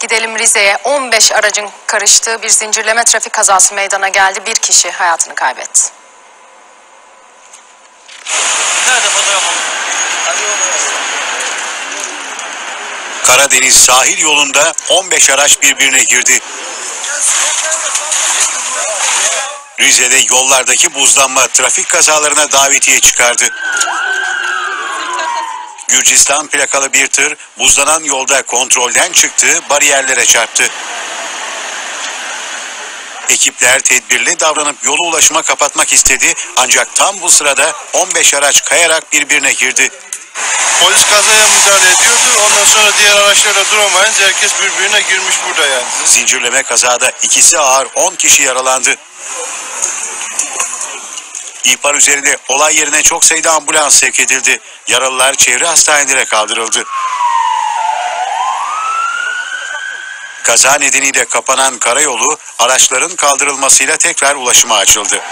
Gidelim Rize'ye 15 aracın karıştığı bir zincirleme trafik kazası meydana geldi. Bir kişi hayatını kaybetti. Karadeniz sahil yolunda 15 araç birbirine girdi. Rize'de yollardaki buzlanma trafik kazalarına davetiye çıkardı. Gürcistan plakalı bir tır buzlanan yolda kontrolden çıktı, bariyerlere çarptı. Ekipler tedbirli davranıp yolu ulaşıma kapatmak istedi ancak tam bu sırada 15 araç kayarak birbirine girdi. Polis kazaya müdahale ediyordu. Ondan sonra diğer araçlara duramayınca herkes birbirine girmiş burada yani. Zincirleme kazada ikisi ağır 10 kişi yaralandı. İhbar üzerine olay yerine çok sayıda ambulans sevk edildi. Yaralılar çevre hastanelere kaldırıldı. Kaza nedeniyle kapanan karayolu araçların kaldırılmasıyla tekrar ulaşıma açıldı.